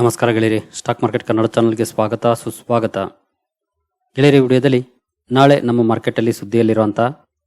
ನಮಸ್ಕಾರ ಗೆಳೆಯರಿ, stock market Kannada ಚಾನಲ್ಗೆ ಸ್ವಾಗತ, ಸುಸ್ವಾಗತ. ಗೆಳೆಯರಿ, ವಿಡಿಯೋದಲ್ಲಿ ನಾಳೆ ನಮ್ಮ ಮಾರ್ಕೆಟಲ್ಲಿ ಸುದ್ದಿಯಲ್ಲಿರುವಂಥ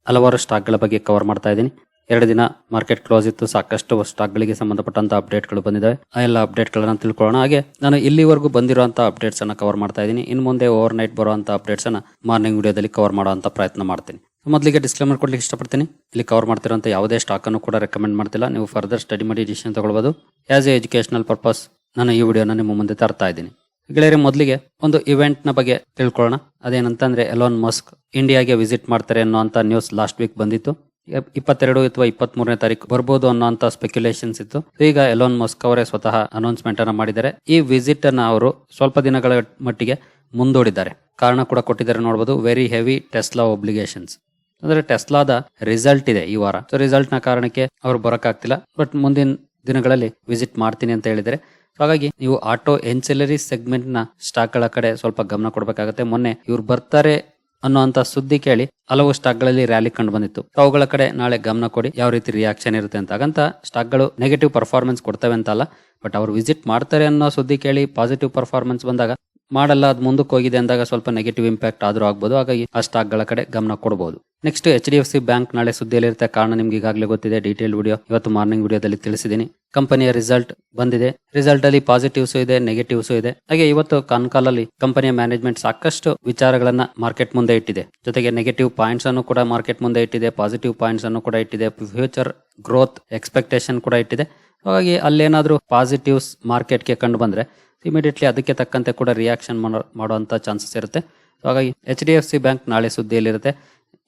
ಹಲವಾರು ಸ್ಟಾಕ್ಗಳ ಬಗ್ಗೆ ಕವರ್ ಮಾಡ್ತಾ ಇದ್ದೀನಿ. ಎರಡು ದಿನ ಮಾರ್ಕೆಟ್ ಕ್ಲೋಸ್ ಇತ್ತು, ಸಾಕಷ್ಟು ಸ್ಟಾಕ್ಗಳಿಗೆ ಸಂಬಂಧಪಟ್ಟಂತ ಅಪ್ಡೇಟ್ಗಳು ಬಂದಿದ್ದಾವೆ. ಆ ಎಲ್ಲ ಅಪ್ಡೇಟ್ಗಳನ್ನು ತಿಳ್ಕೊಳ್ಳೋಣ. ಹಾಗೆ ನಾನು ಇಲ್ಲಿವರೆಗೂ ಬಂದಿರುವಂಥ ಅಪ್ಡೇಟ್ಸ್ ಅನ್ನು ಕವರ್ ಮಾಡ್ತಾ ಇದ್ದೀನಿ. ಇನ್ನು ಮುಂದೆ ಓವರ್ ನೈಟ್ ಬರುವಂಥ ಅಪ್ಡೇಟ್ಸ್ ಅನ್ನು ಮಾರ್ನಿಂಗ್ ವಿಡಿಯೋದಲ್ಲಿ ಕವರ್ ಮಾಡುವಂಥ ಪ್ರಯತ್ನ ಮಾಡ್ತೀನಿ. ಮೊದಲಿಗೆ ಡಿಸ್ಕ್ಲೇಮರ್ ಕೊಡ್ಲಿಕ್ಕೆ ಇಷ್ಟಪಡ್ತೀನಿ. ಇಲ್ಲಿ ಕವರ್ ಮಾಡ್ತಿರೋಂಥ ಯಾವುದೇ ಸ್ಟಾಕ್ ಅನ್ನು ಕೂಡ ರೆಕಮೆಂಡ್ ಮಾಡ್ತಿಲ್ಲ. ನೀವು ಫರ್ದರ್ ಸ್ಟಡಿ ಮಾಡಿ ಡಿಸಿಷನ್ ತಗೊಳ್ಬೋದು. ಆಸ್ ಎ ಎಜುಕೇಶನಲ್ ಪರ್ಪಸ್ ನಾನು ಈ ವಿಡಿಯೋನ ನಿಮ್ಮ ಮುಂದೆ ತರ್ತಾ ಇದ್ದೀನಿ. ಗೆಳೆಯರಿ, ಮೊದಲಿಗೆ ಒಂದು ಇವೆಂಟ್ನ ಬಗ್ಗೆ ತಿಳ್ಕೊಳ್ಳೋಣ. ಅದೇನಂತಂದ್ರೆ ಎಲೋನ್ ಮಸ್ಕ್ ಇಂಡಿಯಾಗೆ ವಿಸಿಟ್ ಮಾಡ್ತಾರೆ ಅನ್ನೋಂಥ ನ್ಯೂಸ್ ಲಾಸ್ಟ್ ವೀಕ್ ಬಂದಿತ್ತು. ಇಪ್- ಇಪ್ಪತ್ತೆರಡು ಅಥವಾ ಇಪ್ಪತ್ತ್ ಮೂರನೇ ತಾರೀಕು ಬರ್ಬೋದು ಅನ್ನೋಂಥ ಸ್ಪೆಕ್ಯುಲೇಷನ್ಸ್ ಇತ್ತು. ಈಗ ಎಲೋನ್ ಮಸ್ಕ್ ಅವರೇ ಸ್ವತಃ ಅನೌನ್ಸ್ಮೆಂಟ್ ಅನ್ನ ಮಾಡಿದ್ದಾರೆ. ಈ ವಿಸಿಟ್ ಅನ್ನ ಅವರು ಸ್ವಲ್ಪ ದಿನಗಳ ಮಟ್ಟಿಗೆ ಮುಂದೂಡಿದ್ದಾರೆ. ಕಾರಣ ಕೂಡ ಕೊಟ್ಟಿದ್ದಾರೆ ನೋಡಬಹುದು ವೆರಿ ಹೆವಿ ಟೆಸ್ಲಾ ಒಬ್ಲಿಗೇಷನ್ಸ್ ಅಂದ್ರೆ ಟೆಸ್ಲಾದ ರಿಸಲ್ಟ್ ಇದೆ ಈ ವಾರ. ಸೊ ರಿಸಲ್ಟ್ನ ಕಾರಣಕ್ಕೆ ಅವ್ರು ಬರೋಕ್ಕಾಗ್ತಿಲ್ಲ. ಬಟ್ ಮುಂದಿನ ದಿನಗಳಲ್ಲಿ ವಿಸಿಟ್ ಮಾಡ್ತೀನಿ ಅಂತ ಹೇಳಿದರೆ ಹಾಗಾಗಿ ನೀವು ಆಟೋ ಎನ್ಸಿಲರಿ ಸೆಗ್ಮೆಂಟ್ನ ಸ್ಟಾಕ್ಗಳ ಕಡೆ ಸ್ವಲ್ಪ ಗಮನ ಕೊಡಬೇಕಾಗುತ್ತೆ. ಮೊನ್ನೆ ಇವ್ರು ಬರ್ತಾರೆ ಅನ್ನುವಂತ ಸುದ್ದಿ ಕೇಳಿ ಹಲವು ಸ್ಟಾಕ್ಗಳಲ್ಲಿ ರ್ಯಾಲಿ ಕಂಡು ಬಂದಿತ್ತು. ಅವುಗಳ ಕಡೆ ನಾಳೆ ಗಮನ ಕೊಡಿ, ಯಾವ ರೀತಿ ರಿಯಾಕ್ಷನ್ ಇರುತ್ತೆ ಅಂತ. ಹಾಗಂತ ಸ್ಟಾಕ್ಗಳು ನೆಗೆಟಿವ್ ಪರ್ಫಾರ್ಮೆನ್ಸ್ ಕೊಡ್ತವೆ ಅಂತ ಅಲ್ಲ ಬಟ್ ಅವ್ರು ವಿಸಿಟ್ ಮಾಡ್ತಾರೆ ಅನ್ನೋ ಸುದ್ದಿ ಕೇಳಿ ಪಾಸಿಟಿವ್ ಪರ್ಫಾರ್ಮೆನ್ಸ್ ಬಂದಾಗ ಮಾಡಲ್ಲ, ಅದು ಮುಂದಕ್ಕೆ ಹೋಗಿದೆ ಅಂದಾಗ ಸ್ವಲ್ಪ ನೆಗೆಟಿವ್ ಇಂಪ್ಯಾಕ್ಟ್ ಆದ್ರೂ ಆಗ್ಬೋದು. ಹಾಗಾಗಿ ಆ ಸ್ಟಾಕ್ಗಳ ಕಡೆ ಗಮನ ಕೊಡಬಹುದು next H D F C bank ನಾಳೆ ಸುದ್ದಿಯಲ್ಲಿರುತ್ತೆ ಕಾರಣ ನಿಮ್ಗೆ ಈಗಾಗಲೇ ಗೊತ್ತಿದೆ. ಡೀಟೇಲ್ ವಿಡಿಯೋ ಇವತ್ತು ಮಾರ್ನಿಂಗ್ ವಿಡಿಯೋದಲ್ಲಿ ತಿಳಿಸಿದ್ದೀನಿ. ಕಂಪನಿಯ ರಿಸಲ್ಟ್ ಬಂದಿದೆ. ರಿಸಲ್ಟ್ ಅಲ್ಲಿ ಪಾಸಿಟಿವ್ಸ್ ಇದೆ ನೆಗೆಟಿವ್ಸ್ ಇದೆ. ಹಾಗೆ ಇವತ್ತು ಕಾನ್ಕಾಲ್ ಅಲ್ಲಿ ಕಂಪನಿಯ ಮ್ಯಾನೇಜ್ಮೆಂಟ್ ಸಾಕಷ್ಟು ವಿಚಾರಗಳನ್ನ ಮಾರ್ಕೆಟ್ ಮುಂದೆ ಇಟ್ಟಿದೆ. ಜೊತೆಗೆ ನೆಗೆಟಿವ್ ಪಾಯಿಂಟ್ಸ್ ಅನ್ನು ಕೂಡ ಮಾರ್ಕೆಟ್ ಮುಂದೆ ಇಟ್ಟಿದೆ. ಪಾಸಿಟಿವ್ ಪಾಯಿಂಟ್ಸ್ ಅನ್ನು ಕೂಡ ಇಟ್ಟಿದೆ. ಫ್ಯೂಚರ್ ಗ್ರೋತ್ ಎಕ್ಸ್ಪೆಕ್ಟೇಷನ್ ಕೂಡ ಇಟ್ಟಿದೆ. ಹಾಗಾಗಿ ಅಲ್ಲೇನಾದ್ರೂ ಪಾಸಿಟಿವ್ಸ್ ಮಾರ್ಕೆಟ್ಗೆ ಕಂಡು ಬಂದ್ರೆ ಇಮಿಡಿಯೇಟ್ಲಿ ಅದಕ್ಕೆ ತಕ್ಕಂತೆ ಕೂಡ ರಿಯಾಕ್ಷನ್ ಮಾಡುವಂತ ಚಾನ್ಸಸ್ ಇರುತ್ತೆ. ಹಾಗಾಗಿ H D F C bank ನಾಳೆ ಸುದ್ದಿಯಲ್ಲಿರುತ್ತೆ.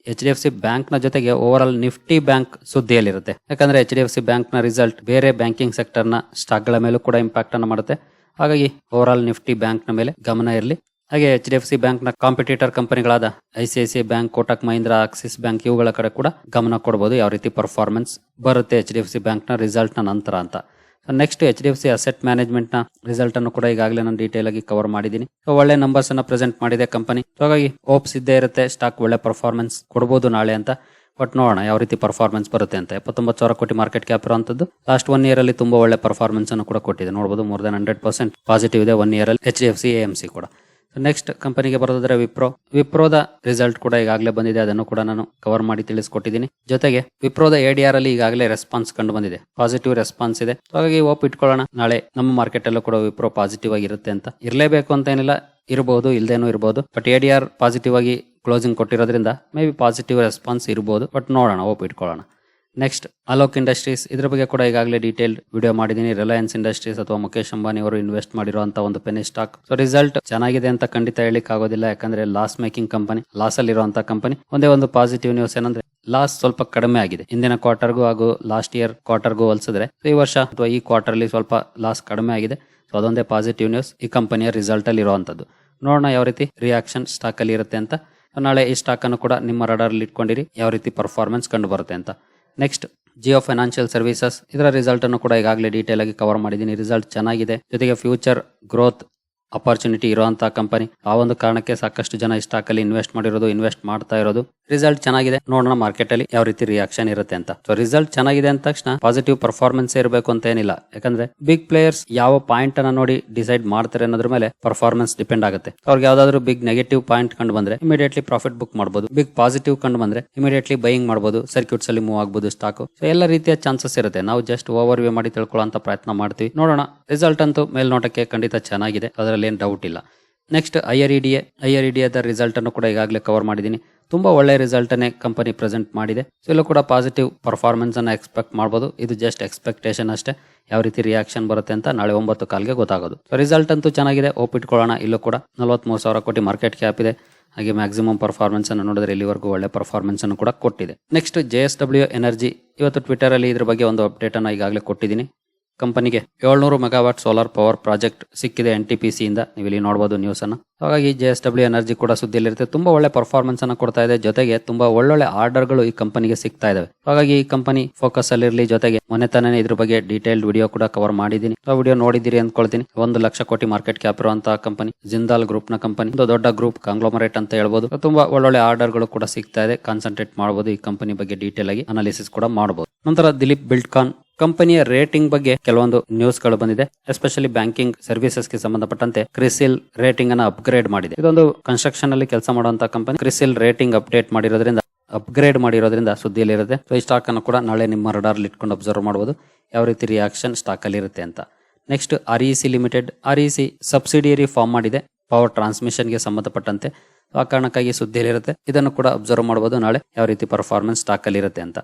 ಎಚ್ ಡಿ ಎಫ್ ಸಿ ಬ್ಯಾಂಕ್ನ ಜೊತೆಗೆ ಓವರ್ ಆಲ್ ನಿಫ್ಟಿ ಬ್ಯಾಂಕ್ ಸುದ್ದಿಯಲ್ಲಿರುತ್ತೆ. ಯಾಕಂದ್ರೆ ಎಚ್ ಡಿ ಎಫ್ ಸಿ ಬ್ಯಾಂಕ್ನ ರಿಸಲ್ಟ್ ಬೇರೆ ಬ್ಯಾಂಕಿಂಗ್ ಸೆಕ್ಟರ್ನ ಸ್ಟಾಕ್ಗಳ ಮೇಲೂ ಕೂಡ ಇಂಪ್ಯಾಕ್ಟ್ ಅನ್ನು ಮಾಡುತ್ತೆ. ಹಾಗಾಗಿ ಓವರ್ ಆಲ್ ನಿಫ್ಟಿ ಬ್ಯಾಂಕ್ನ ಮೇಲೆ ಗಮನ ಇರಲಿ. ಹಾಗೆ ಎಚ್ ಡಿ ಎಫ್ ಸಿ ಬ್ಯಾಂಕ್ನ competitor ಕಂಪನಿಗಳಾದ I C I C bank Kotak Mahindra Axis bank ಇವುಗಳ ಕಡೆ ಕೂಡ ಗಮನ ಕೊಡಬಹುದು ಯಾವ ರೀತಿ ಪರ್ಫಾರ್ಮೆನ್ಸ್ ಬರುತ್ತೆ ಎಚ್ ಡಿ ಎಫ್ ಸಿ ಬ್ಯಾಂಕ್ನ ರಿಸಲ್ಟ್ನ ನಂತರ ಅಂತ. Next H D F C asset ಮ್ಯಾನೇಜ್ಮೆಂಟ್ನ result ಅನ್ನು ಕೂಡ ಈಗಾಗಲೇ ನಾನು ಡೀಟೇಲ್ ಆಗಿ ಕವರ್ ಮಾಡಿದೀನಿ ಒಳ್ಳೆ ನಂಬರ್ಸ್ ಅನ್ನ ಪ್ರೆಸೆಂಟ್ ಮಾಡಿದೆ ಕಂಪನಿ ಹಾಗಾಗಿ ಹೋಪ್ಸ್ ಇದ್ದೇ ಇರುತ್ತೆ ಸ್ಟಾಕ್ ಒಳ್ಳೆ ಪರ್ಫಾರ್ಮೆನ್ಸ್ ಕೊಡಬಹುದು ನಾಳೆ ಅಂತ. ಬಟ್ ನೋಡೋಣ ಯಾವ ರೀತಿ ಪರ್ಫಾರ್ಮೆನ್ಸ್ ಬರುತ್ತೆ ಅಂತ. ಎಪ್ಪತ್ತೊಂಬತ್ತು ಸಾವಿರ ಕೋಟಿ ಮಾರ್ಕೆಟ್ ಕ್ಯಾಪ್ ಇರುವಂತದ್ದು. ಲಾಸ್ಟ್ ಒನ್ ಇಯರ್ ಅಲ್ಲಿ ತುಂಬಾ ಒಳ್ಳೆ ಪರ್ಫಾರ್ಮೆನ್ಸ್ ಅನ್ನು ಕೂಡ ಕೊಟ್ಟಿದೆ. ನೋಡಬಹುದು more than hundred percent positive ಇದೆ ಒನ್ ಇಯರ್ ಅಲ್ಲಿ H D F C M C ಕೂಡ. ನೆಕ್ಸ್ಟ್ ಕಂಪನಿಗೆ ಬರೋದಾದ್ರೆ ವಿಪ್ರೋ ವಿಪ್ರೋದ ರಿಸಲ್ಟ್ ಕೂಡ ಈಗಾಗಲೇ ಬಂದಿದೆ. ಅದನ್ನು ಕೂಡ ನಾನು ಕವರ್ ಮಾಡಿ ತಿಳಿಸ್ಕೊಟ್ಟಿದ್ದೀನಿ. ಜೊತೆಗೆ ವಿಪ್ರೋದ ಎಡಿಆರ್ ಅಲ್ಲಿ ಈಗಾಗಲೇ ರೆಸ್ಪಾನ್ಸ್ ಕಂಡು ಬಂದಿದೆ. ಪಾಸಿಟಿವ್ ರೆಸ್ಪಾನ್ಸ್ ಇದೆ. ಹಾಗಾಗಿ ಓಪ್ ಇಟ್ಕೊಳ್ಳೋಣ. ನಾಳೆ ನಮ್ಮ ಮಾರ್ಕೆಟ್ ಅಲ್ಲೂ ಕೂಡ ವಿಪ್ರೋ ಪಾಸಿಟಿವ್ ಆಗಿರುತ್ತೆ ಅಂತ. ಇರಲೇಬೇಕು ಅಂತ ಏನಿಲ್ಲ. ಇರಬಹುದು ಇಲ್ದೇನೂ ಇರಬಹುದು ಬಟ್ ಎಡಿಆರ್ ಪಾಸಿಟಿವ್ ಆಗಿ ಕ್ಲೋಸಿಂಗ್ ಕೊಟ್ಟಿರೋದ್ರಿಂದ ಮೇ ಬಿ ಪಾಸಿಟಿವ್ ರೆಸ್ಪಾನ್ಸ್ ಇರಬಹುದು ಬಟ್ ನೋಡೋಣ ಓಪ್ ಇಟ್ಕೊಳ್ಳೋಣ. ನೆಕ್ಸ್ಟ್ ಅಲೋಕ್ ಇಂಡಸ್ಟ್ರೀಸ್ ಇದ್ರ ಬಗ್ಗೆ ಕೂಡ ಈಗಾಗಲೇ ಡೀಟೇಲ್ ವಿಡಿಯೋ ಮಾಡಿದ್ದೀನಿ. ರಿಲಯನ್ಸ್ ಇಂಡಸ್ಟ್ರೀಸ್ ಅಥವಾ ಮುಖೇಶ್ ಅಂಬಾನಿ ಅವರು ಇನ್ವೆಸ್ಟ್ ಮಾಡಿರುವಂತ ಒಂದು ಪೆನಿ ಸ್ಟಾಕ್ ಸೊ ರಿಸಲ್ಟ್ ಚೆನ್ನಾಗಿದೆ ಅಂತ ಖಂಡಿತ ಹೇಳಿಕ್ ಆಗೋದಿಲ್ಲ ಯಾಕಂದ್ರೆ ಲಾಸ್ ಮೇಕಿಂಗ್ ಕಂಪನಿ ಲಾಸ್ ಅಲ್ಲಿ ಇರುವಂತ ಕಂಪನಿ ಒಂದೇ ಒಂದು ಪಾಸಿಟಿವ್ ನ್ಯೂಸ್ ಏನಂದ್ರೆ ಲಾಸ್ ಸ್ವಲ್ಪ ಕಡಿಮೆ ಆಗಿದೆ. ಹಿಂದಿನ ಕ್ವಾರ್ಟರ್ಗೂ ಹಾಗೂ ಲಾಸ್ಟ್ ಇಯರ್ ಕ್ವಾರ್ಟರ್ಗೂ ಹೋಲಿಸಿದ್ರೆ ಈ ವರ್ಷ ಅಥವಾ ಈ ಕ್ವಾರ್ಟರ್ ಅಲ್ಲಿ ಸ್ವಲ್ಪ ಲಾಸ್ ಕಡಿಮೆ ಆಗಿದೆ. ಸೊ ಅದೊಂದೇ ಪಾಸಿಟಿವ್ ನ್ಯೂಸ್ ಈ ಕಂಪನಿಯ ರಿಸಲ್ಟ್ ಅಲ್ಲಿ ಇರುವಂತದ್ದು. ನೋಡೋಣ ಯಾವ ರೀತಿ ರಿಯಾಕ್ಷನ್ ಸ್ಟಾಕ್ ಅಲ್ಲಿ ಇರುತ್ತೆ ಅಂತ. ನಾಳೆ ಈ ಸ್ಟಾಕ್ ಅನ್ನು ಕೂಡ ನಿಮ್ಮ ರಡಾರ್ ಇಟ್ಕೊಂಡಿರಿ. ಯಾವ ರೀತಿ ಪರ್ಫಾರ್ಮೆನ್ಸ್ ಕಂಡು ಬರುತ್ತೆ ಅಂತ. ನೆಕ್ಸ್ಟ್ ಜಿಯೋ ಫೈನಾನ್ಷಿಯಲ್ ಸರ್ವಿಸಸ್ ಇದರ ರಿಸಲ್ಟ್ ಅನ್ನು ಕೂಡ ಈಗಾಗಲೇ ಡೀಟೇಲ್ ಆಗಿ ಕವರ್ ಮಾಡಿದ್ದೀನಿ. ರಿಸಲ್ಟ್ ಚೆನ್ನಾಗಿದೆ. ಜೊತೆಗೆ ಫ್ಯೂಚರ್ ಗ್ರೋತ್ ಅಪರ್ಚುನಿಟಿ ಇರುವಂತಹ ಕಂಪನಿ ಆ ಒಂದು ಕಾರಣಕ್ಕೆ ಸಾಕಷ್ಟು ಜನ ಈ ಸ್ಟಾಕ್ ಅಲ್ಲಿ ಇನ್ವೆಸ್ಟ್ ಮಾಡಿರೋದು ಇನ್ವೆಸ್ಟ್ ಮಾಡ್ತಾ ಇರೋದು. ರಿಸಲ್ಟ್ ಚೆನ್ನಾಗಿದೆ. ನೋಡೋಣ ಮಾರ್ಕೆಟ್ ಅಲ್ಲಿ ಯಾವ ರೀತಿ ರಿಯಾಕ್ಷನ್ ಇರುತ್ತೆ ಅಂತ. ಸೊ ರಿಸಲ್ಟ್ ಚೆನ್ನಾಗಿದೆ ಅಂದ ತಕ್ಷಣ ಪಾಸಿಟಿವ್ ಪರ್ಫಾರ್ಮೆನ್ಸ್ ಇರಬೇಕು ಅಂತ ಏನಿಲ್ಲ. ಯಾಕಂದ್ರೆ ಬಿಗ್ ಪ್ಲೇಯರ್ಸ್ ಯಾವ ಪಾಯಿಂಟ್ ಅನ್ನ ನೋಡಿ ಡಿಸೈಡ್ ಮಾಡ್ತಾರೆ ಅನ್ನೋದ್ರ ಮೇಲೆ ಪರ್ಫಾರ್ಮೆನ್ಸ್ ಡಿಪೆಂಡ್ ಆಗುತ್ತೆ. ಅವ್ರಿಗೆ ಯಾವ್ದಾದ್ರು ಬಿಗ್ ನೆಗೆಟಿವ್ ಪಾಯಿಂಟ್ ಕಂಡು ಬಂದ್ರೆ ಇಮಿಡಿಯೇಟ್ಲಿ ಪ್ರಾಫಿಟ್ ಬುಕ್ ಮಾಡಬಹುದು ಬಿಗ್ ಪಾಸಿಟಿವ್ ಕಂಡು ಬಂದ್ರೆ ಇಮಿಡಿಯೇಟ್ಲಿ ಬೈಯಿಂಗ್ ಮಾಡಬಹುದು ಸರ್ಕ್ಯೂಟ್ಸ್ ಅಲ್ಲಿ ಮೂವ್ ಆಗಬಹುದು ಸ್ಟಾಕ್ ಸೊ ಎಲ್ಲ ರೀತಿಯ ಚಾನ್ಸಸ್ ಇರುತ್ತೆ. ನಾವು ಜಸ್ಟ್ ಓವರ್ ವ್ಯೂ ಮಾಡಿ ತಿಳ್ಕೊಳ್ಳೋ ಪ್ರಯತ್ನ ಮಾಡ್ತೀವಿ. ನೋಡೋಣ. ರಿಸಲ್ಟ್ ಅಂತೂ ಮೇಲ್ನೋಟಕ್ಕೆ ಖಂಡಿತ ಚೆನ್ನಾಗಿದೆ. ಅದರಲ್ಲಿ ಏನು ಡೌಟ್ ಇಲ್ಲ. Next IR R E D A I R E result ಅನ್ನು ಕೂಡ ಈಗಾಗಲೇ ಕವರ್ ಮಾಡಿದ್ದೀನಿ. ತುಂಬಾ ಒಳ್ಳೆ ರಿಸಲ್ಟ್ ಅನ್ನೇ ಕಂಪನಿ ಪ್ರೆಸೆಂಟ್ ಮಾಡಿದೆ. ಸೊ ಇಲ್ಲೂ ಕೂಡ ಪಾಸಿಟಿವ್ ಪರ್ಫಾರ್ಮೆನ್ಸ್ ಅನ್ನ ಎಕ್ಸ್ಪೆಕ್ಟ್ ಮಾಡಬಹುದು ಇದು ಜಸ್ಟ್ ಎಕ್ಸ್ಪೆಕ್ಟೇಷನ್ ಅಷ್ಟೇ. ಯಾವ ರೀತಿ ರಿಯಾಕ್ಷನ್ ಬರುತ್ತೆ ಅಂತ ನಾಳೆ ಒಂಬತ್ತು ಕಾಲ್ಗೆ ಗೊತ್ತಾಗೋದು. ಸೊ ರಿಸಲ್ಟ್ ಅಂತೂ ಚೆನ್ನಾಗಿದೆ. ಒಪ್ಪಿಟ್ಕೊಳ್ಳೋಣ ಇಲ್ಲೂ ಕೂಡ ನಲವತ್ಮೂರು ಸಾವಿರ ಕೋಟಿ ಮಾರ್ಕೆಟ್ ಕ್ಯಾಪ್ ಇದೆ. ಹಾಗೆ ಮ್ಯಾಕ್ಸಿಮಮ್ ಪರ್ಫಾರ್ಮೆನ್ಸ್ ಅನ್ನು ನೋಡಿದ್ರೆ ಇಲ್ಲಿವರೆಗೂ ಒಳ್ಳೆ ಪರ್ಫಾರ್ಮೆನ್ಸ್ ಅನ್ನು ಕೂಡ ಕೊಟ್ಟಿದೆ. Next J S W energy ಇವತ್ತು ಟ್ವಿಟರ್ ಅಲ್ಲಿ ಇದ್ರ ಬಗ್ಗೆ ಒಂದು ಅಪ್ಡೇಟ್ ಅನ್ನು ಈಗಾಗಲೇ ಕೊಟ್ಟಿದ್ದೀನಿ. ಕಂಪನಿಗೆ ಏಳ್ನೂರು ಮೆಗಾವಾಟ್ ಸೋಲಾರ್ ಪವರ್ ಪ್ರಾಜೆಕ್ಟ್ ಸಿಕ್ಕಿದೆ ಎನ್ ಟಿ ಪಿ ಸಿ ಇಂದ. ನೀವು ಇಲ್ಲಿ ನೋಡಬಹುದು ನ್ಯೂಸ್ ಅನ್ನ. ಹಾಗಾಗಿ ಜೆ ಎಸ್ ಡಬ್ಲ್ಯೂ ಎನರ್ಜಿ ಕೂಡ ಸುದ್ದಿಯಲ್ಲಿರುತ್ತೆ. ತುಂಬಾ ಒಳ್ಳೆ ಪರ್ಫಾರ್ಮೆನ್ಸ್ ಅನ್ನ ಕೊಡ್ತಾ ಇದೆ. ಜೊತೆಗೆ ತುಂಬಾ ಒಳ್ಳೊಳ್ಳೆ ಆರ್ಡರ್ಗಳು ಈ ಕಂಪನಿಗೆ ಸಿಗ್ತಾ ಇದಾವೆ. ಹಾಗಾಗಿ ಈ ಕಂಪನಿ ಫೋಕಸ್ ಅಲ್ಲಿ ಇರಲಿ. ಜೊತೆಗೆ ಮೊನ್ನೆ ತಾನೇ ಇದ್ರ ಬಗ್ಗೆ ಡೀಟೇಲ್ಡ್ ವಿಡಿಯೋ ಕೂಡ ಕವರ್ ಮಾಡಿದೀನಿ ಆ ವಿಡಿಯೋ ನೋಡಿದಿರಿ ಅಂದ್ಕೊಳ್ತೀನಿ. ಒಂದು ಲಕ್ಷ ಕೋಟಿ ಮಾರ್ಕೆಟ್ ಕ್ಯಾಪ್ ಇರುವಂತಹ ಕಂಪನಿ ಜಿಂದಾಲ್ ಗ್ರೂಪ್ನ ಕಂಪನಿ. ಒಂದು ದೊಡ್ಡ ಗ್ರೂಪ್ ಕಾಂಗ್ಲೋಮರೇಟ್ ಅಂತ ಹೇಳ್ಬೋದು. ತುಂಬಾ ಒಳ್ಳೊಳ್ಳೆ ಆರ್ಡರ್ಗಳು ಕೂಡ ಸಿಗ್ತಾ ಇದೆ. ಕಾನ್ಸಂಟ್ರೇಟ್ ಮಾಡಬಹುದು ಈ ಕಂಪನಿ ಬಗ್ಗೆ ಡೀಟೇಲ್ ಆಗಿ ಅನಾಲಿಸಿಸ್ ಕೂಡ ಮಾಡಬಹುದು ನಂತರ ದಿಲೀಪ್ ಬಿಲ್ಡ್ಕಾನ್ ಕಂಪನಿಯ ರೇಟಿಂಗ್ ಬಗ್ಗೆ ಕೆಲವೊಂದು ನ್ಯೂಸ್ಗಳು ಬಂದಿದೆ. ಎಸ್ಪೆಷಲಿ ಬ್ಯಾಂಕಿಂಗ್ ಸರ್ವಿಸಸ್ಗೆ ಸಂಬಂಧಪಟ್ಟಂತೆ ಕ್ರಿಸಿಲ್ ರೇಟಿಂಗ್ ಅನ್ನ ಅಪ್ಗ್ರೇಡ್ ಮಾಡಿದೆ. ಇದೊಂದು ಕನ್ಸ್ಟ್ರಕ್ಷನ್ ಅಲ್ಲಿ ಕೆಲಸ ಮಾಡುವಂತಹ ಕಂಪನಿ. ಕ್ರಿಸಿಲ್ ರೇಟಿಂಗ್ ಅಪ್ಡೇಟ್ ಮಾಡಿರೋದ್ರಿಂದ, ಅಪ್ಗ್ರೇಡ್ ಮಾಡಿರೋದ್ರಿಂದ ಸುದ್ದಿಯಲ್ಲಿರುತ್ತೆ. ಸೊ ಈ ಸ್ಟಾಕ್ ಅನ್ನು ಕೂಡ ನಾಳೆ ನಿಮ್ಮ ರಡಾರ್ ಇಟ್ಕೊಂಡು ಅಬ್ಸರ್ವ್ ಮಾಡಬಹುದು ಯಾವ ರೀತಿ ರಿಯಾಕ್ಷನ್ ಸ್ಟಾಕ್ ಅಲ್ಲಿ ಇರುತ್ತೆ ಅಂತ. Next R E C limited R E C subsidiary form ಮಾಡಿದೆ. ಪವರ್ ಟ್ರಾನ್ಸ್ಮಿಷನ್ಗೆ ಸಂಬಂಧಪಟ್ಟಂತೆ. ಆ ಕಾರಣಕ್ಕಾಗಿ ಸುದ್ದಿಯಲ್ಲಿರುತ್ತೆ. ಇದನ್ನು ಕೂಡ ಅಬ್ಸರ್ವ್ ಮಾಡಬಹುದು ನಾಳೆ ಯಾವ ರೀತಿ ಪರ್ಫಾರ್ಮೆನ್ಸ್ ಸ್ಟಾಕ್ ಅಲ್ಲಿ ಇರುತ್ತೆ ಅಂತ.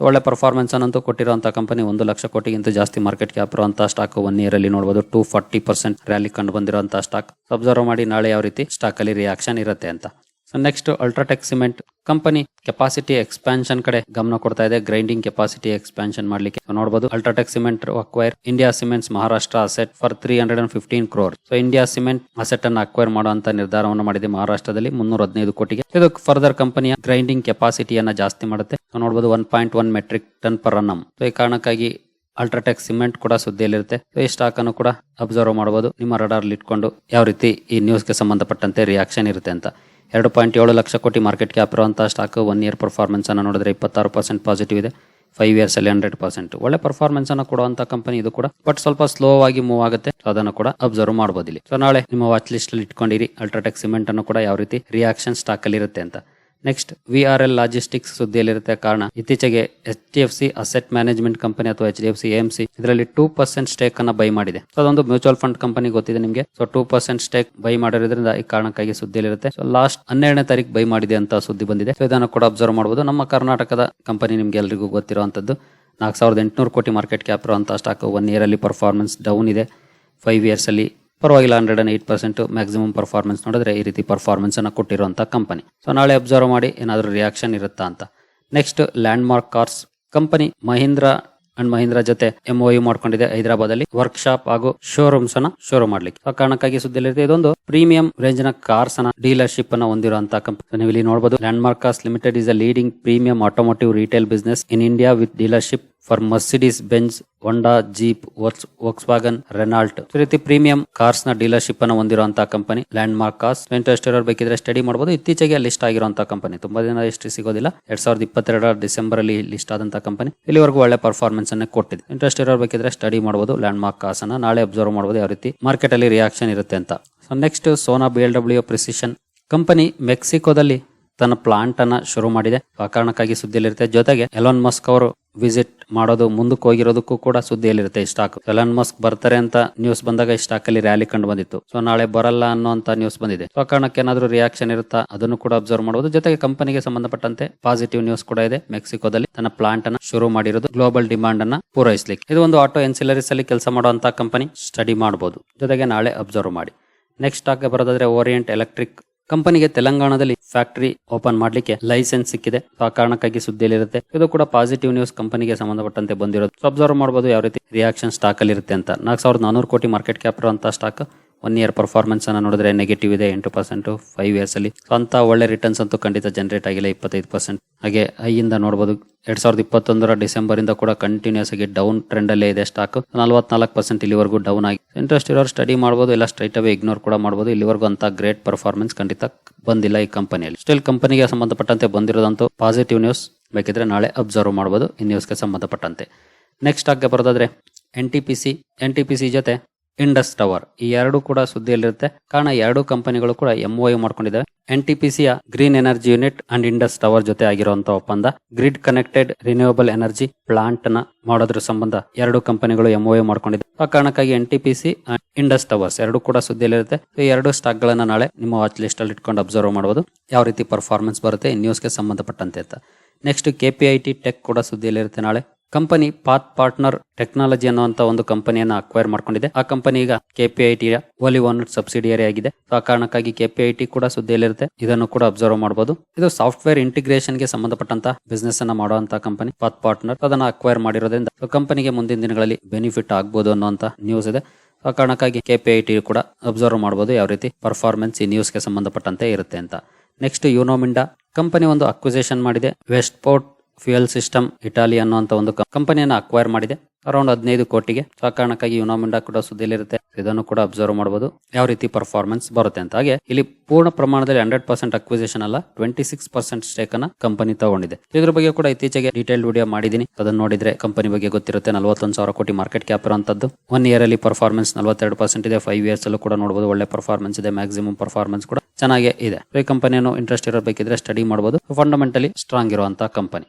ಒಳ್ಳೆ ಪರ್ಫಾರ್ಮೆನ್ಸ್ ಅನ್ನಂತೂ ಕೊಟ್ಟಿರುವಂತ ಕಂಪನಿ ಒಂದು ಲಕ್ಷ ಕೋಟಿಗಿಂತ ಜಾಸ್ತಿ ಮಾರ್ಕೆಟ್ ಕ್ಯಾಪ್ ಇರುವಂತಹ ಸ್ಟಾಕ್ ಒನ್ ಇಯರ್ ಅಲ್ಲಿ ನೋಡಬಹುದು ಟೂ ಫಾರ್ಟಿ ಪರ್ಸೆಂಟ್ ರ್ಯಾಲಿ ಕಂಡು ಬಂದಿರುವಂತಹ ಸ್ಟಾಕ್ ಅಬ್ಸರ್ವ್ ಮಾಡಿ ನಾಳೆ ಯಾವ ರೀತಿ ಸ್ಟಾಕ್ ಅಲ್ಲಿ ರಿಯಾಕ್ಷನ್ ಇರುತ್ತೆ ಅಂತ. So next UltraTech cement company capacity expansion ಕಡೆ ಗಮನ ಕೊಡ್ತಾ ಇದೆ. ಗ್ರೈಂಡಿಂಗ್ ಕೆಪಾಸಿಟಿ ಎಕ್ಸ್ಪಾನ್ಷನ್ ಮಾಡ್ಲಿಕ್ಕೆ. ನೋಡಬಹುದು UltraTech cement acquire India cements Maharashtra asset for three hundred and fifteen crore so India cement asset ಅನ್ನು ಅಕ್ವೈರ್ ಮಾಡುವಂತ ನಿರ್ಧಾರವನ್ನು ಮಾಡಿದೆ ಮಹಾರಾಷ್ಟ್ರದಲ್ಲಿ ಮುನ್ನೂರ ಹದಿನೈದು ಕೋಟಿಗೆ. ಇದು ಫರ್ದರ್ ಕಂಪನಿಯ ಗ್ರೈಂಡಿಂಗ್ ಕೆಪಾಸಿಟಿಯನ್ನ ಜಾಸ್ತಿ ಮಾಡುತ್ತೆ. ನೋಡಬಹುದು one point one metric ton per annum so ಈ ಕಾರಣಕ್ಕಾಗಿ ಅಲ್ಟ್ರಾಟೆಕ್ ಸಿಮೆಂಟ್ ಕೂಡ ಸುದ್ದಿಯಲ್ಲಿರುತ್ತೆ. ಈ ಸ್ಟಾಕ್ ಅನ್ನು ಕೂಡ ಅಬ್ಸರ್ವ್ ಮಾಡಬಹುದು ನಿಮ್ಮ ರಡಾರ್ ಇಟ್ಕೊಂಡು ಯಾವ ರೀತಿ ಈ ನ್ಯೂಸ್ಗೆ ಸಂಬಂಧಪಟ್ಟಂತೆ ರಿಯಾಕ್ಷನ್ ಇರುತ್ತೆ ಅಂತ. ಎರಡು ಪಾಯಿಂಟ್ ಏಳು ಲಕ್ಷ ಕೋಟಿ ಮಾರ್ಕೆಟ್ ಕ್ಯಾಪ್ ಇರುವಂಥ ಸ್ಟಾಕ್ ಒನ್ ಇಯರ್ ಪರ್ಫಾರ್ಮೆನ್ಸನ್ನು ನೋಡಿದ್ರೆ ಇಪ್ಪತ್ತಾರು ಪರ್ಸೆಂಟ್ ಪಾಸಿಟಿವ್ ಇದೆ. ಫೈವ್ ಇಯರ್ಸ್ ಅಲ್ಲಿ ಹಂಡ್ರೆಡ್ ಪರ್ಸೆಂಟ್ ಒಳ್ಳೆ ಪರ್ಫಾರ್ಮೆನ್ಸ್ ಅನ್ನು ಕೊಡುವಂತ ಕಂಪನಿ ಇದು ಕೂಡ. ಬಟ್ ಸ್ವಲ್ಪ ಸ್ಲೋ ಆಗಿ ಮೂವ್ ಆಗುತ್ತೆ. ಅದನ್ನು ಕೂಡ ಅಬ್ಸರ್ವ್ ಮಾಡಬಹುದು ಇಲ್ಲಿ ಸೊ ನಾಳೆ ನಿಮ್ಮ ವಾಚ್ ಲಿಸ್ಟ್ ಅಲ್ಲಿ ಇಟ್ಕೊಂಡಿರಿ. ಅಲ್ಟ್ರಾಟೆಕ್ ಸಿಮೆಂಟ್ ಅನ್ನು ಕೂಡ ಯಾವ ರೀತಿ ರಿಯಾಕ್ಷನ್ ಸ್ಟಾಕ್ ಅಲ್ಲಿ ಇರುತ್ತೆ ಅಂತ. Next V R L logistics ಸುದ್ದಿಯಲ್ಲಿರುತ್ತೆ. ಕಾರಣ, ಇತ್ತೀಚೆಗೆ H D F C asset management company ಅಥವಾ H D F C M C ಇದರಲ್ಲಿ ಟೂ ಪರ್ಸೆಂಟ್ ಸ್ಟೇಕ್ ಅನ್ನ ಬೈ ಮಾಡಿದೆ. ಸೊ ಅದೊಂದು ಮ್ಯೂಚುವಲ್ ಫಂಡ್ ಕಂಪನಿ ಗೊತ್ತಿದೆ ನಿಮಗೆ. So two percent stake buy ಮಾಡಿರೋದ್ರಿಂದ ಈ ಕಾರಣಕ್ಕಾಗಿ ಸುದ್ದಿಯಲ್ಲಿರುತ್ತೆ. ಸೊ ಲಾಸ್ಟ್ ಹನ್ನೆರಡನೇ ತಾರೀಕು ಬೈ ಮಾಡಿದೆ ಅಂತ ಸುದ್ದಿ ಬಂದಿದೆ. ಸೊ ಇದನ್ನು ಕೂಡ ಅಬ್ಸರ್ವ್ ಮಾಡಬಹುದು ನಮ್ಮ ಕರ್ನಾಟಕದ ಕಂಪನಿ ನಿಮ್ಗೆ ಎಲ್ರಿಗೂ ಗೊತ್ತಿರುವಂತದ್ದು ನಾಲ್ಕು ಸಾವಿರದ ಎಂಟುನೂರು ಕೋಟಿ ಮಾರ್ಕೆಟ್ ಕ್ಯಾಪ್ ಇರುವಂತಹ ಸ್ಟಾಕ್ ಒನ್ ಇಯರ್ ಅಲ್ಲಿ ಪರ್ಫಾರ್ಮೆನ್ಸ್ ಡೌನ್ ಇದೆ. ಫೈವ್ ಇಯರ್ಸ್ ಅಲ್ಲಿ ಪರವಾಗಿಲ್ಲ hundred and eight percent maximum performance ನೋಡಿದ್ರೆ ಈ ರೀತಿ ಪರ್ಫಾರ್ಮೆನ್ಸ್ ಅನ್ನು ಕೊಟ್ಟಿರುವಂತಹ ಕಂಪನಿ ಸೊ ನಾಳೆ ಅಬ್ಸರ್ವ್ ಮಾಡಿ ಏನಾದರೂ ರಿಯಾಕ್ಷನ್ ಇರುತ್ತಾ ಅಂತ. Next Landmark Cars company Mahindra and Mahindra ಜೊತೆ ಎಂಒಯು ಮಾಡ್ಕೊಂಡಿದೆ ಹೈದರಾಬಾದ್ ಅಲ್ಲಿ ವರ್ಕ್ ಶಾಪ್ ಹಾಗೂ ಶೋರೂಮ್ಸ್ ಅನ್ನ ಶೋರೂಮ್ ಮಾಡ್ಲಿಕ್ಕೆ. ಆ ಕಾರಣಕ್ಕಾಗಿ ಸುದ್ದಿಯಲ್ಲಿರುತ್ತೆ, ಇದೊಂದು ಪ್ರೀಮಿಯಂ ರೇಂಜ್ನ ಕಾರ್ಸ್ ಅನ್ನ ಡೀಲರ್ಶಿಪ್ ಅನ್ನ ಹೊಂದಿರುವಂತಹ ಕಂಪನಿ ನೀವು ಇಲ್ಲಿ ನೋಡಬಹುದು Landmark Cars limited is a leading premium automotive retail business in India with dealership for Mercedes Benz Honda Jeep Volkswagen Renault ಈ ರೀತಿ ಪ್ರೀಮಿಯಂ ಕಾರ್ಸ್ನ ಡೀಲರ್ಶಿಪ್ ಅನ್ನು ಹೊಂದಿರುವಂತ company land mark Cars interest ಇರೋರು ಬೇಕಿದ್ರೆ ಸ್ಟಡಿ ಮಾಡಬಹುದು ಇತ್ತೀಚೆಗೆ ಲಿಸ್ಟ್ ಆಗಿರುವಂತಹ ಕಂಪನಿ ತುಂಬಾ ದಿನ ಹಿಸ್ಟ್ರಿ ಸಿಗೋದಿಲ್ಲ. ಎರಡ್ ಸಾವಿರದ ಇಪ್ಪತ್ತೆರಡರ ಡಿಸೆಂಬರ್ ಅಲ್ಲಿ ಲಿಸ್ಟ್ ಆದಂತಹ ಕಂಪನಿ ಇಲ್ಲಿವರೆಗೂ ಒಳ್ಳೆ ಪರ್ಫಾರ್ಮೆನ್ಸ್ ಅನ್ನು ಕೊಟ್ಟಿದೆ. ಇಂಟ್ರೆಸ್ಟ್ ಬೇಕಿದ್ರೆ ಸ್ಟಡಿ ಮಾಡಬಹುದು ಲ್ಯಾಂಡ್ ಮಾರ್ಕ್ ಕಾರ್ಸ್ ಅನ್ನ. ನಾಳೆ ಅಬ್ಸರ್ವ್ ಮಾಡಬಹುದು ಯಾವ ರೀತಿ ಮಾರ್ಕೆಟ್ ಅಲ್ಲಿ ರಿಯಾಕ್ಷನ್ ಇರುತ್ತೆ ಅಂತ. So next Sona B L W precision company ಮೆಕ್ಸಿಕೋದಲ್ಲಿ ತನ್ನ ಪ್ಲಾಂಟ್ ಅನ್ನ ಶುರು ಮಾಡಿದೆ. ಆ ಕಾರಣಕ್ಕಾಗಿ ಸುದ್ದಿಯಲ್ಲಿರುತ್ತೆ. ಜೊತೆಗೆ ಎಲೋನ್ ಮಸ್ಕ್ ಅವರು ವಿಸಿಟ್ ಮಾಡೋದು, ಮುಂದಕ್ಕೆ ಹೋಗಿರೋದಕ್ಕೂ ಕೂಡ ಸುದ್ದಿಯಲ್ಲಿರುತ್ತೆ ಈ ಸ್ಟಾಕ್ ಎಲನ್ ಮಸ್ಕ್ ಬರ್ತಾರೆ ಅಂತ ನ್ಯೂಸ್ ಬಂದಾಗ ಈ ಸ್ಟಾಕ್ ಅಲ್ಲಿ ರ್ಯಾಲಿ ಕಂಡು ಬಂದಿತ್ತು. ಸೊ ನಾಳೆ ಬರಲ್ಲ ಅನ್ನೋಂತ ನ್ಯೂಸ್ ಬಂದಿದೆ. ಸೊ ಕಾರಣಕ್ಕೆ ಏನಾದ್ರೂ ರಿಯಾಕ್ಷನ್ ಇರುತ್ತಾ? ಅದನ್ನು ಕೂಡ ಅಬ್ಸರ್ವ್ ಮಾಡಬಹುದು ಜೊತೆಗೆ ಕಂಪನಿಗೆ ಸಂಬಂಧಪಟ್ಟಂತೆ ಪಾಸಿಟಿವ್ ನ್ಯೂಸ್ ಕೂಡ ಇದೆ. ಮೆಕ್ಸಿಕೋದಲ್ಲಿ ತನ್ನ ಪ್ಲಾಂಟ್ ಅನ್ನ ಶುರು ಮಾಡಿರೋದು ಗ್ಲೋಬಲ್ ಡಿಮಾಂಡ್ ಅನ್ನ ಪೂರೈಸಲಿಕ್ಕೆ. ಇದು ಒಂದು ಆಟೋ ಎನ್ಸಿಲರೀಸ್ ಅಲ್ಲಿ ಕೆಲಸ ಮಾಡುವಂತಹ ಕಂಪನಿ ಸ್ಟಡಿ ಮಾಡಬಹುದು ಜೊತೆಗೆ ನಾಳೆ ಅಬ್ಸರ್ವ್ ಮಾಡಿ. ನೆಕ್ಸ್ಟ್ ಸ್ಟಾಕ್ ಬರೋದಾದ್ರೆ ಓರಿಯೆಂಟ್ ಎಲೆಕ್ಟ್ರಿಕ್ ಕಂಪನಿಗೆ ತೆಲಂಗಾಣದಲ್ಲಿ ಫ್ಯಾಕ್ಟರಿ ಓಪನ್ ಮಾಡ್ಲಿಕ್ಕೆ ಲೈಸೆನ್ಸ್ ಸಿಕ್ಕಿದೆ. ಆ ಕಾರಣಕ್ಕಾಗಿ ಸುದ್ದಿಯಲ್ಲಿರುತ್ತೆ. ಇದು ಕೂಡ ಪಾಸಿಟಿವ್ ನ್ಯೂಸ್ ಕಂಪನಿಗೆ ಸಂಬಂಧಪಟ್ಟಂತೆ ಬಂದಿರೋದು. ಅಬ್ಸರ್ವ್ ಮಾಡಬಹುದು ಯಾವ ರೀತಿ ರಿಯಾಕ್ಷನ್ ಸ್ಟಾಕ್ ಅಲ್ಲಿ ಇರುತ್ತೆ ಅಂತ. ನಾಲ್ಕು ಸಾವಿರದ ನಾನೂರು ಕೋಟಿ ಮಾರ್ಕೆಟ್ ಕ್ಯಾಪ್ ಇರುವಂತಹ ಸ್ಟಾಕ್ ಒನ್ ಇಯರ್ ಪರ್ಫಾರ್ಮೆನ್ಸ್ ಅನ್ನ ನೋಡಿದ್ರೆ ನೆಗೆಟಿವ್ ಇದೆ, ಎಂಟು ಪರ್ಸೆಂಟ್ ಫೈವ್ ಇಯರ್ಸ್ ಅಲ್ಲಿ. ಸೊ ಅಂತ ಒಳ್ಳೆ ರಿಟರ್ನ್ಸ್ ಅಂತೂ ಖಂಡಿತ ಜನರೇಟ್ ಆಗಿಲ್ಲ, ಇಪ್ಪತ್ತೈದು ಪರ್ಸೆಂಟ್ ಹಾಗೆ ಐಯಿಂದ ನೋಡಬಹುದು ಎರಡ್ ಸಾವಿರದ ಇಪ್ಪತ್ತೊಂದರ ಡಿಸೆಂಬರ್ ಇಂದ ಕೂಡ ಕಂಟಿನ್ಯೂಸ್ ಆಗಿ ಡೌನ್ ಟ್ರೆಂಡ್ ಅಲ್ಲೇ ಇದೆ ಸ್ಟಾಕ್ ನಲವತ್ನಾಲ್ಕು ಪರ್ಸೆಂಟ್ ಇಲ್ಲಿವರೆಗೂ ಡೌನ್ ಆಗಿ. ಇಂಟ್ರೆಸ್ಟ್ ಇರೋರು ಸ್ಟಡಿ ಮಾಡಬಹುದು ಇಲ್ಲ ಸ್ಟ್ರೈಟ್ ಅವೇ ಇಗ್ನೋರ್ ಕೂಡ ಮಾಡಬಹುದು ಇಲ್ಲಿವರೆಗೂ ಅಂತ ಗ್ರೇಟ್ ಪರ್ಫಾರ್ಮೆನ್ಸ್ ಖಂಡಿತ ಬಂದಿಲ್ಲ ಈ ಕಂಪನಿಯಲ್ಲಿ ಸ್ಟಿಲ್ ಕಂಪನಿಗೆ ಸಂಬಂಧಪಟ್ಟಂತೆ ಬಂದಿರೋದಂತೂ ಪಾಸಿಟಿವ್ ನ್ಯೂಸ್ ಬೇಕಿದ್ರೆ ನಾಳೆ ಅಬ್ಸರ್ವ್ ಮಾಡಬಹುದು ಈ ನ್ಯೂಸ್ಗೆ ಸಂಬಂಧಪಟ್ಟಂತೆ. ನೆಕ್ಸ್ಟ್ ಆಗಿ ಬರೋದಾದ್ರೆ N T P C N T P C ಜೊತೆ ಇಂಡಸ್ ಟವರ್. ಈ ಎರಡು ಕೂಡ ಸುದ್ದಿಯಲ್ಲಿರುತ್ತೆ. ಕಾರಣ ಎರಡು ಕಂಪನಿಗಳು ಕೂಡ ಎಂಒ ಮಾಡ್ಕೊಂಡಿದ್ದಾವೆ ಎನ್ ಟಿ ಪಿ ಸಿಯ green energy unit and Indus tower ಜೊತೆ ಆಗಿರುವಂತಹ ಒಪ್ಪಂದ ಗ್ರಿಡ್ ಕನೆಕ್ಟೆಡ್ ರಿನ್ಯೂವಬಲ್ ಎನರ್ಜಿ ಪ್ಲಾಂಟ್ನ ಮಾಡೋದ್ರ ಸಂಬಂಧ ಎರಡು ಕಂಪನಿಗಳು ಎಂಒ ಮಾಡ್ಕೊಂಡಿದೆ. ಆ ಕಾರಣಕ್ಕಾಗಿ N T P C Indus towers ಎರಡು ಕೂಡ ಸುದ್ದಿಯಲ್ಲಿರುತ್ತೆ. ಈ ಎರಡು ಸ್ಟಾಕ್ ಗಳನ್ನ ನಾಳೆ ನಿಮ್ಮ ವಾಚ್ ಲಿಸ್ಟ್ ಅಲ್ಲಿ ಇಟ್ಕೊಂಡು ಅಬ್ಸರ್ವ್ ಮಾಡಬಹುದು ಯಾವ ರೀತಿ ಪರ್ಫಾರ್ಮೆನ್ಸ್ ಬರುತ್ತೆ ನ್ಯೂಸ್ಗೆ ಸಂಬಂಧಪಟ್ಟಂತೆ ಅಂತ. Next K P I T tech ಕೂಡ ಸುದ್ದಿಯಲ್ಲಿರುತ್ತೆ ನಾಳೆ. ಕಂಪನಿ ಪಾತ್ ಪಾರ್ಟ್ನರ್ ಟೆಕ್ನಾಲಜಿ ಅನ್ನುವಂತ ಒಂದು ಕಂಪನಿಯನ್ನ ಅಕ್ವೈರ್ ಮಾಡ್ಕೊಂಡಿದೆ. ಆ ಕಂಪನಿ ಈಗ ಕೆಪಿಐಟಿಯ ಓಲಿ ಒನ್ ಸಬ್ಸಿಡಿಯರಿ ಆಗಿದೆ. ಆ ಕಾರಣಕ್ಕಾಗಿ ಕೆಪಿಐಟಿ ಕೂಡ ಸುದ್ದಿಯಲ್ಲಿರುತ್ತೆ. ಇದನ್ನು ಕೂಡ ಅಬ್ಸರ್ವ್ ಮಾಡಬಹುದು ಇದು ಸಾಫ್ಟ್ವೇರ್ ಇಂಟಿಗ್ರೇಷನ್ಗೆ ಸಂಬಂಧಪಟ್ಟಂತ ಬಿಸ್ನೆಸ್ ಅನ್ನ ಮಾಡುವಂತಹ ಕಂಪನಿ, ಪಾತ್ ಪಾರ್ಟ್ನರ್. ಅದನ್ನ ಅಕ್ವೈರ್ ಮಾಡಿರೋದ್ರಿಂದ ಕಂಪನಿಗೆ ಮುಂದಿನ ದಿನಗಳಲ್ಲಿ ಬೆನಿಫಿಟ್ ಆಗ್ಬೋದು ಅನ್ನುವಂತ ನ್ಯೂಸ್ ಇದೆ. ಆ ಕಾರಣಕ್ಕಾಗಿ ಕೆ ಪಿ ಐ ಟಿ ಕೂಡ ಅಬ್ಸರ್ವ್ ಮಾಡಬಹುದು ಯಾವ ರೀತಿ ಪರ್ಫಾರ್ಮೆನ್ಸ್ ಈ ನ್ಯೂಸ್ಗೆ ಸಂಬಂಧಪಟ್ಟಂತೆ ಇರುತ್ತೆ ಅಂತ. ನೆಕ್ಸ್ಟ್ ಯುನೋಮಿಂಡಾ ಕಂಪನಿ ಒಂದು ಅಕ್ವಿಸೇಷನ್ ಮಾಡಿದೆ. Westport fuel system Italy ಅನ್ನುವಂತ ಒಂದು ಕಂಪನಿಯನ್ನು ಅಕ್ವೈರ್ ಮಾಡಿದೆ. ಅರೌಂಡ್ ಹದಿನೈದು ಕೋಟಿಗೆ. ಆ ಕಾರಣಕ್ಕಾಗಿ ಯುನೋಮಿಂಡಾ ಕೂಡ ಸುದ್ದಿಯಲ್ಲಿರುತ್ತೆ. ಇದನ್ನು ಕೂಡ ಅಬ್ಸರ್ವ್ ಮಾಡಬಹುದು ಯಾವ ರೀತಿ ಪರ್ಫಾರ್ಮೆನ್ಸ್ ಬರುತ್ತೆ ಅಂತ. ಹಾಗೆ ಇಲ್ಲಿ ಪೂರ್ಣ ಪ್ರಮಾಣದಲ್ಲಿ ಹಂಡ್ರೆಡ್ ಪರ್ಸೆಂಟ್ ಅಕ್ವಿಸೇಷನ್ ಅಲ್ಲ ಟ್ವೆಂಟಿ ಸಿಕ್ಸ್ ಪರ್ಸೆಂಟ್ ಸ್ಟೇಕ್ ಅನ್ನ ಕಂಪನಿ ತಗೊಂಡಿದೆ. ಇದ್ರ ಬಗ್ಗೆ ಕೂಡ ಇತ್ತೀಚೆಗೆ ಡೀಟೇಲ್ ವಿಡಿಯೋ ಮಾಡಿದೀನಿ ಅದನ್ನ ನೋಡಿದ್ರೆ ಕಂಪನಿ ಬಗ್ಗೆ ಗೊತ್ತಿರುತ್ತೆ. ನಲವತ್ತೊಂದು ಸಾವಿರ ಕೋಟಿ ಮಾರ್ಕೆಟ್ ಕ್ಯಾಪ್ ಇರುವಂತದ್ದು. ಒನ್ ಇಯರ್ ಅಲ್ಲಿ ಪರ್ಫಾರ್ಮೆನ್ಸ್ ನಲವತ್ತೆರಡು ಪರ್ಸೆಂಟ್ ಇದೆ. ಫೈವ್ ಇಯರ್ಸ್ ಅಲ್ಲೂ ಕೂಡ ನೋಡಬಹುದು ಒಳ್ಳೆ ಪರ್ಫಾರ್ಮೆನ್ಸ್ ಇದೆ. ಮ್ಯಾಕ್ಸಿಮಮ್ ಪರ್ಫಾರ್ಮೆನ್ಸ್ ಕೂಡ ಚೆನ್ನಾಗಿದೆ So ಈ ಕಂಪನಿಯನ್ನು ಇಂಟ್ರೆಸ್ಟ್ ಇರಬೇಕಿದ್ರೆ ಸ್ಟಡಿ ಮಾಡಬಹುದು ಫಂಡಮೆಂಟಲಿ ಸ್ಟ್ರಾಂಗ್ ಇರುವಂತಹ ಕಂಪನಿ